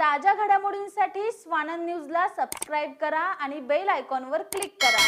ताज्या घडामोडींसाठी स्वानंद न्यूजला सबस्क्राईब करा आणि बेल आयकॉनवर क्लिक करा.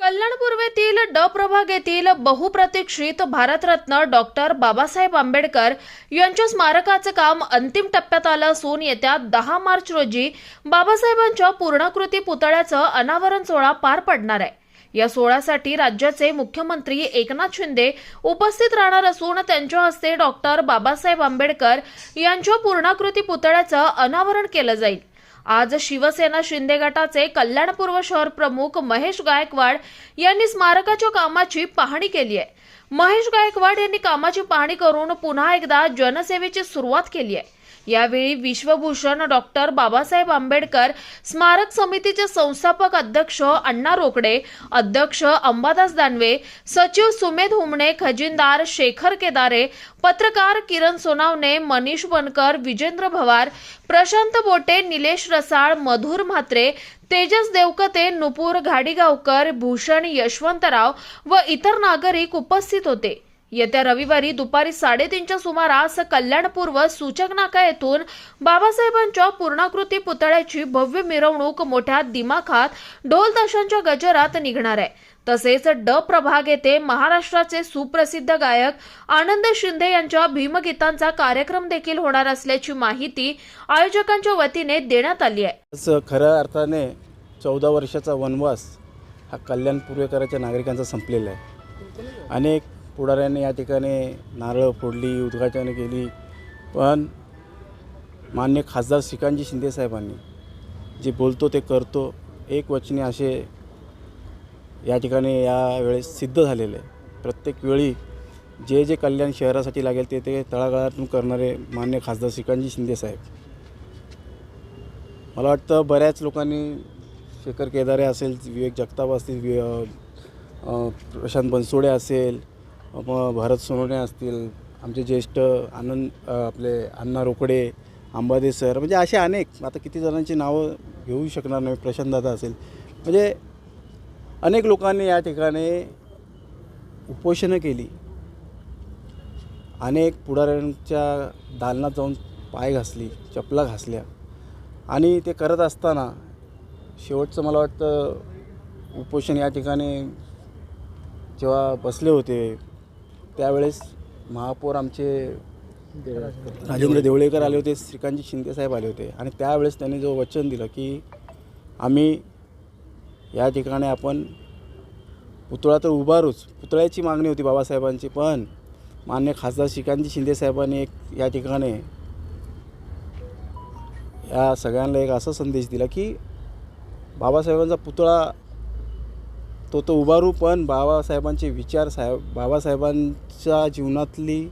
कल्याण पूर्वेतील ड प्रभाग येथील बहुप्रतीक्षित भारतरत्न डॉक्टर बाबासाहेब आंबेडकर यांच्या स्मारकाचं काम अंतिम टप्प्यात आलं असून येत्या दहा मार्च रोजी बाबासाहेबांच्या पूर्णाकृती पुतळ्याचं अनावरण सोहळा पार पडणार आहे. या सोहळ्यासाठी राज्याचे मुख्यमंत्री एकनाथ शिंदे उपस्थित राहणार असून त्यांच्या हस्ते डॉक्टर बाबासाहेब आंबेडकर यांच्या पूर्णाकृती पुतळ्याचं अनावरण केलं जाईल. आज शिवसेना शिंदे गटाचे कल्याणपूर्व शहर प्रमुख महेश गायकवाड यांनी स्मारकाच्या कामाची पाहणी केली आहे. महेश गायकवाड यांनी कामाची पाहणी करून पुन्हा एकदा जनसेवेची सुरुवात केली आहे. यावेळी विश्वभूषण डॉक्टर बाबासाहेब आंबेडकर स्मारक समितीचे संस्थापक अध्यक्ष अण्णा रोकडे अध्यक्ष अंबादास दानवे सचिव सुमेध हुमणे खजिनदार शेखर केदारे पत्रकार किरण सोनावणे मनीष बनकर विजेंद्र भवार प्रशांत बोटे निलेश रसाळ मधुर म्हात्रे तेजस देवकते नुपूर घाडीगावकर भूषण यशवंतराव व इतर नागरिक उपस्थित होते. येत्या रविवारी दुपारी साडेतीनच्या सुमारास कल्याणपूर्व सूचक नाका येथून बाबासाहेबांच्या पूर्णाकृती पुतळ्याची भव्य मिरवणूक मोठ्या दिमाखात ढोल ताशांच्या गजरात निघणार आहे. तसेच ड प्रभाग येथे महाराष्ट्राचे सुप्रसिद्ध गायक आनंद शिंदे यांच्या भीमगीतांचा कार्यक्रम देखील होणार असल्याची माहिती आयोजकांच्या वतीने देण्यात आली आहे. खऱ्या अर्थाने चौदा वर्षाचा वनवास हा कल्याण पूर्वेकराच्या नागरिकांचा संपलेला आहे. अनेक पुढाऱ्यांनी या ठिकाणी नारळ फोडली उद्घाटनं केली. पण मान्य खासदार श्रीकांतजी शिंदेसाहेबांनी जे बोलतो ते करतो एक वचने असे या ठिकाणी यावेळेस सिद्ध झालेले. आहे प्रत्येक वेळी जे जे कल्याण शहरासाठी लागेल ते ते तळागाळातून करणारे मान्य खासदार श्रीकांतजी शिंदेसाहेब मला वाटतं बऱ्याच लोकांनी शेखर केदारे असेल विवेक जगताप असतील प्रशांत बनसोडे असेल मग भरत सोनवणे असतील आमचे ज्येष्ठ आनंद आपले अण्णा रोकडे अंबादे सर म्हणजे असे अनेक. आता किती जणांची नावं घेऊ शकणार नाही प्रशांतदादा असेल. म्हणजे अनेक लोकांनी या ठिकाणी उपोषणं केली. अनेक पुढाऱ्यांच्या दालनात जाऊन पाय घासली चपला घासल्या. आणि ते करत असताना शेवटचं मला वाटतं उपोषण या ठिकाणी जेव्हा बसले होते त्यावेळेस महापौर आमचे राजेंद्र देवळेकर आले होते श्रीकांतजी शिंदेसाहेब आले होते. आणि त्यावेळेस त्यांनी जो वचन दिलं की आम्ही या ठिकाणी आपण पुतळा तर उभारूच. पुतळ्याची मागणी होती बाबासाहेबांची पण मान्य खासदार श्रीकांतजी शिंदेसाहेबांनी एक या ठिकाणी या सगळ्यांना एक असा संदेश दिला की बाबासाहेबांचा पुतळा तो तो उभारू पण बाबासाहेबांचे विचार साहेब बाबासाहेबांच्या जीवनातली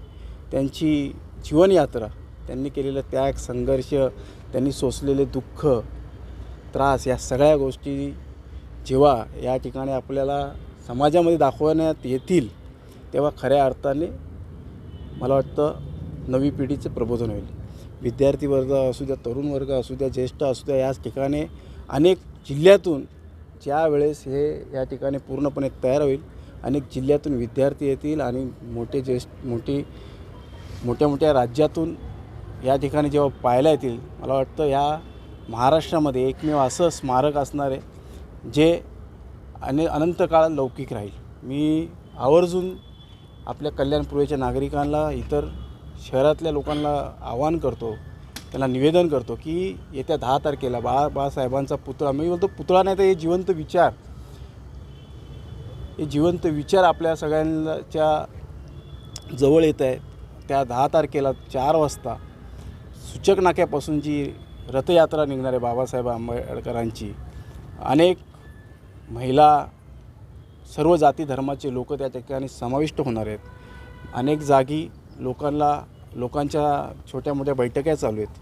त्यांची जीवनयात्रा त्यांनी केलेलं त्याग संघर्ष त्यांनी सोसलेले दुःख त्रास या सगळ्या गोष्टी जेव्हा या ठिकाणी आपल्याला समाजामध्ये दाखवण्यात येतील तेव्हा खऱ्या अर्थाने मला वाटतं नवी पिढीचं प्रबोधन होईल. विद्यार्थी वर्ग असू द्या तरुण वर्ग असू द्या ज्येष्ठ असू द्या याच ठिकाणी अनेक जिल्ह्यातून ज्या वेळेस हे या ठिकाणी पूर्णपणे तयार होईल अनेक जिल्ह्यातून विद्यार्थी येतील आणि मोठे ज्येष्ठ मोठी मोठ्या मोठ्या राज्यातून या ठिकाणी जेव्हा पाहायला येतील मला वाटतं या महाराष्ट्रामध्ये एकमेव असं स्मारक असणार आहे जे अने अनंत काळ लौकिक राहील. मी आवर्जून आपल्या कल्याणपूर्वेच्या नागरिकांना इतर शहरातल्या लोकांना आवाहन करतो त्यांना निवेदन करतो की येत्या दहा तारखेला बाळा बाळासाहेबांचा पुतळा मी बोलतो पुतळा नाही तर हे जिवंत विचार. हे जिवंत विचार आपल्या सगळ्यांच्या जवळ येत आहेत. त्या दहा तारखेला चार वाजता सूचक नाक्यापासून जी रथयात्रा निघणार आहे बाबासाहेब आंबेडकरांची अनेक महिला सर्व जाती धर्माचे लोक त्या ठिकाणी समाविष्ट होणार आहेत. अनेक जागी लोकांना लोकांच्या छोट्या मोठ्या बैठक्या चालू आहेत.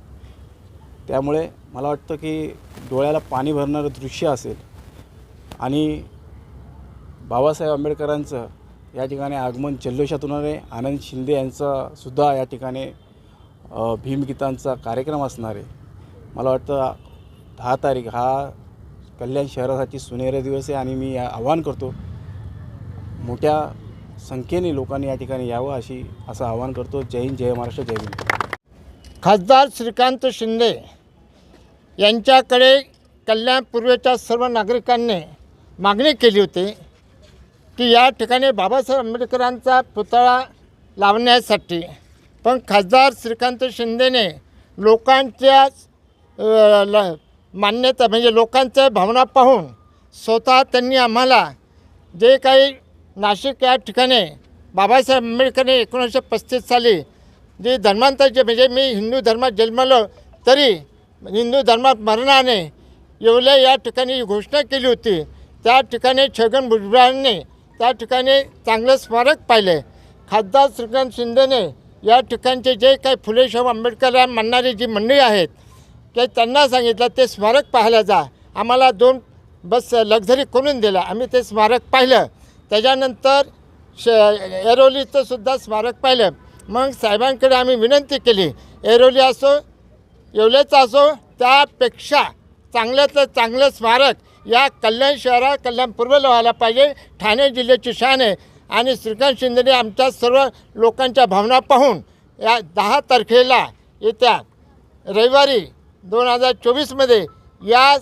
त्यामुळे मला वाटतं की डोळ्याला पाणी भरणारं दृश्य असेल. आणि बाबासाहेब आंबेडकरांचं या ठिकाणी आगमन जल्लोषातून आहे आनंद शिंदे यांचा सुद्धा या ठिकाणी भीमगीतांचा कार्यक्रम असणार. आहे मला वाटतं दहा तारीख हा कल्याण शहरासाठी सुनहरा दिवस आहे आणि मी या- आवाहन करतो मोठ्या संख्येने लोकांनी या ठिकाणी यावं अशी असं आवाहन करतो. जय हिंद जय महाराष्ट्र जय हिंद खासदार श्रीकांत शिंदे यांच्याकडे कल्याण पूर्वेच्या सर्व नागरिकांनी मागणी केली होती की या ठिकाणी बाबासाहेब आंबेडकरांचा पुतळा लावण्यासाठी पण खासदार श्रीकांत शिंदेने लोकांच्या ल मान्यता म्हणजे लोकांच्या भावना पाहून स्वतः त्यांनी आम्हाला जे काही नाशिक या ठिकाणी बाबासाहेब आंबेडकरने एकोणीसशे पस्तीस साली जे धर्मांतरचे म्हणजे मी हिंदू धर्मात जन्मलो तरी हिंदू धर्मात मरणाने येवले या ठिकाणी घोषणा केली होती. त्या ठिकाणी छगन भुजबळांनी त्या ठिकाणी चांगलं स्मारक पाहिले खासदार श्रीकांत शिंदेने या ठिकाणचे जे काही फुले आंबेडकर म्हणणारी जी मंडळी आहेत ते त्यांना सांगितलं ते स्मारक पाहायला जा. आम्हाला दोन बस लक्झरी करून दिला. आम्ही ते स्मारक पाहिलं. त्याच्यानंतर श एरोलीचं सुद्धा स्मारक पाहिलं. मग साहेबांकडे आम्ही विनंती केली एरोली असो येवल्याचं असो त्यापेक्षा चांगल्यातलं चांगलं स्मारक या कल्याण शहरा कल्याण पूर्वेला व्हायला पाहिजे ठाणे जिल्ह्याची शान आहे. आणि श्रीकांत शिंदेने आमच्या सर्व लोकांच्या भावना पाहून या दहा तारखेला येत्या रविवारी दोन हजार चोवीसमध्ये या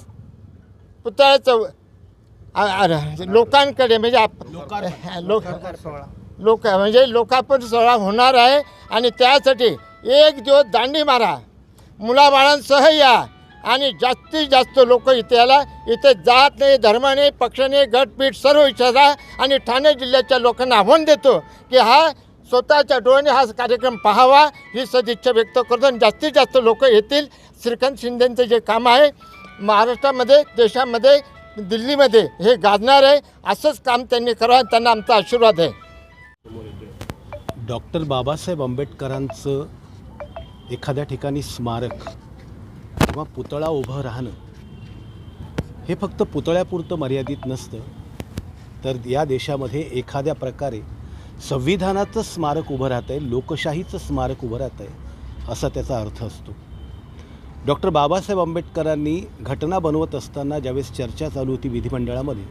पुतळ्याचं लोकांकडे म्हणजे आप लोक लोक म्हणजे लोकार्पण सोहळा होणार आहे आणि त्यासाठी एक दिवस दांडी मारा. मुलाबाळांसह या आणि जास्तीत जास्त लोक इथे याला इथे जात नाही धर्म नाही पक्ष नाही गटपीठ सर्व विचारा आणि ठाणे जिल्ह्याच्या लोकांना आव्हान देतो की हा स्वतःच्या डोळ्याने हा कार्यक्रम पाहावा. ही सदिच्छा व्यक्त करतो आणि जास्तीत जास्त लोक येतील. श्रीकांत शिंदेंचं जे काम आहे महाराष्ट्रामध्ये देशामध्ये दिल्लीमध्ये हे गाजणार आहे. असंच काम त्यांनी करावं त्यांना आमचा आशीर्वाद आहे. डॉक्टर बाबासाहेब आंबेडकरांचं एखाद्या ठिकाणी स्मारक किंवा पुतळा उभं राहणं हे फक्त पुतळ्यापुरतं मर्यादित नसतं तर या देशामध्ये एखाद्या प्रकारे संविधानाचं स्मारक उभं राहतं आहे लोकशाहीचं स्मारक उभं राहतं आहे असा त्याचा अर्थ असतो. डॉक्टर बाबासाहेब आंबेडकरांनी घटना बनवत असताना ज्यावेळेस चर्चा चालू होती विधिमंडळामध्ये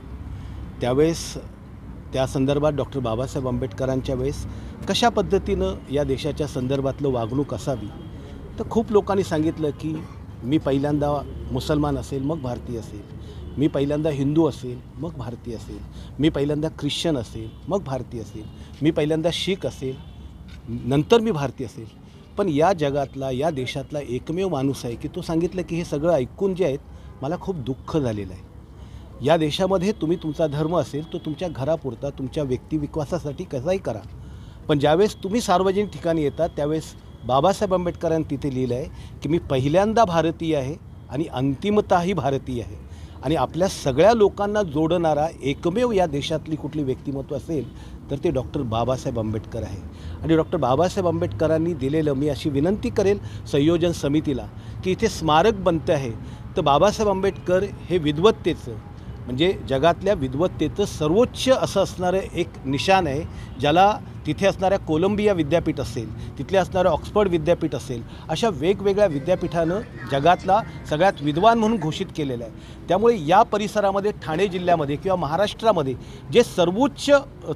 त्यावेळेस त्या संदर्भात डॉक्टर बाबासाहेब आंबेडकरांच्या वेळेस कशा पद्धतीनं या देशाच्या संदर्भातलं वागणूक असावी? तर खूप लोकांनी सांगितलं की मी पहिल्यांदा मुसलमान असेल मग भारतीय असेल. मी पहिल्यांदा हिंदू असेल मग भारतीय असेल. मी पहिल्यांदा ख्रिश्चन असेल मग भारतीय असेल. मी पहिल्यांदा शीख असेल नंतर मी भारतीय असेल. पण या जगातला या देशातला एकमेव माणूस आहे की तो सांगितलं की हे सगळं ऐकून जे आहेत मला खूप दुःख झालेलं आहे. या देशामध्ये तुम्ही तुमचा धर्म असेल तो तुमच्या घरापुरता तुमच्या व्यक्तिविकासासाठी कसाही करा. पण ज्यावेळेस तुम्ही सार्वजनिक ठिकाणी येतात त्यावेळेस बाबासाहेब आंबेडकरांनी तिथे लिहिलं आहे की मी पहिल्यांदा भारतीय आहे आणि अंतिमताही भारतीय आहे. आणि आपल्या सगळ्या लोकांना जोडणारा एकमेव या देशातली कुठली व्यक्तिमत्व असेल तर ते डॉक्टर बाबासाहेब आंबेडकर आहे. आणि डॉक्टर बाबासाहेब आंबेडकरांनी दिलेलं मी अशी विनंती करेल संयोजन समितीला की इथे स्मारक बनतं आहे. तर बाबासाहेब आंबेडकर हे विद्वत्तेचं म्हणजे जगातल्या विद्वत्तेचं सर्वोच्च असं असणारं एक निशान आहे ज्याला तिथे असणाऱ्या कोलंबिया विद्यापीठ असेल तिथले असणारं ऑक्सफर्ड विद्यापीठ असेल अशा वेगवेगळ्या विद्यापीठानं जगातला सगळ्यात विद्वान म्हणून घोषित केलेलं आहे. त्यामुळे या परिसरामध्ये ठाणे जिल्ह्यामध्ये किंवा महाराष्ट्रामध्ये जे सर्वोच्च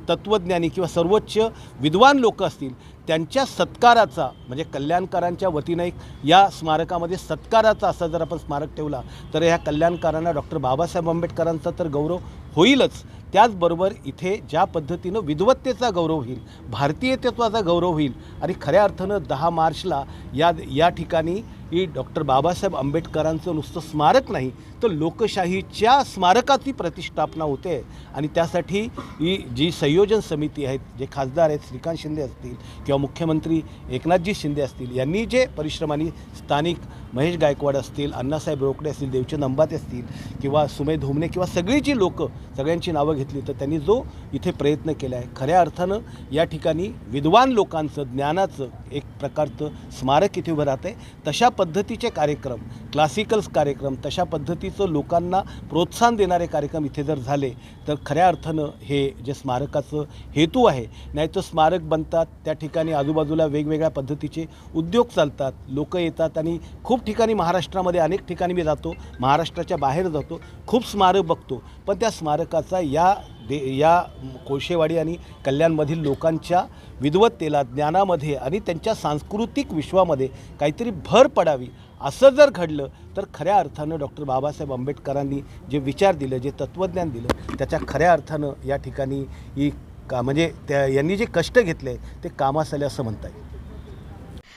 तत्त्वज्ञानी किंवा सर्वोच्च विद्वान लोक असतील त्यांच्या सत्काराचा म्हणजे कल्याणकारांच्या वतीनं एक या स्मारकामध्ये सत्काराचा असा जर आपण स्मारक ठेवला तर ह्या कल्याणकारांना डॉक्टर बाबासाहेब आंबेडकरांचा तर गौरव होईलच. त्याचबरोबर इथे ज्या पद्धतीनं विद्वत्तेचा गौरव होईल भारतीयत्वाचा गौरव होईल आणि खऱ्या अर्थानं दहा मार्चला या या ठिकाणी ही डॉक्टर बाबासाहेब आंबेडकरांचं नुसतं स्मारक नाही तर लोकशाहीच्या स्मारकाची प्रतिष्ठापना होते. आणि त्यासाठी ही जी संयोजन समिती आहेत जे खासदार आहेत श्रीकांत शिंदे असतील किंवा मुख्यमंत्री एकनाथजी शिंदे असतील यांनी जे परिश्रमाने स्थानिक महेश गायकवाड असतील अण्णासाहेब रोकडे असतील देवचंद अंबाते असतील किंवा सुमे धुमने किंवा सगळी जी लोकं सगळ्यांची नावं घेतली तर त्यांनी जो इथे प्रयत्न केला आहे. खऱ्या अर्थानं या ठिकाणी विद्वान लोकांचं ज्ञानाचं एक प्रकारचं स्मारक इथे उभं राहतं आहे तशा पद्धतीचे कार्यक्रम क्लासिकल्स कार्यक्रम तशा पद्धतीचं लोकांना प्रोत्साहन देणारे कार्यक्रम इथे जर झाले तर खऱ्या अर्थानं हे जे स्मारकाचं हेतू आहे नाही तर स्मारक बनतात त्या ठिकाणी आजूबाजूला वेगवेगळ्या पद्धतीचे उद्योग चालतात लोक येतात आणि खूप खूप ठिकाणी महाराष्ट्रामध्ये अनेक ठिकाणी मी जातो. महाराष्ट्राच्या बाहेर जातो. खूप स्मारक बघतो. पण त्या स्मारकाचा या दे या कोळशेवाडी आणि कल्याणमधील लोकांच्या विद्वत्तेला ज्ञानामध्ये आणि त्यांच्या सांस्कृतिक विश्वामध्ये काहीतरी भर पडावी असं जर घडलं तर खऱ्या अर्थानं डॉक्टर बाबासाहेब आंबेडकरांनी जे विचार दिलं जे तत्त्वज्ञान दिलं त्याच्या खऱ्या अर्थानं या ठिकाणी ही का म्हणजे त्या यांनी जे कष्ट घेतले ते कामास आले असं म्हणता येईल.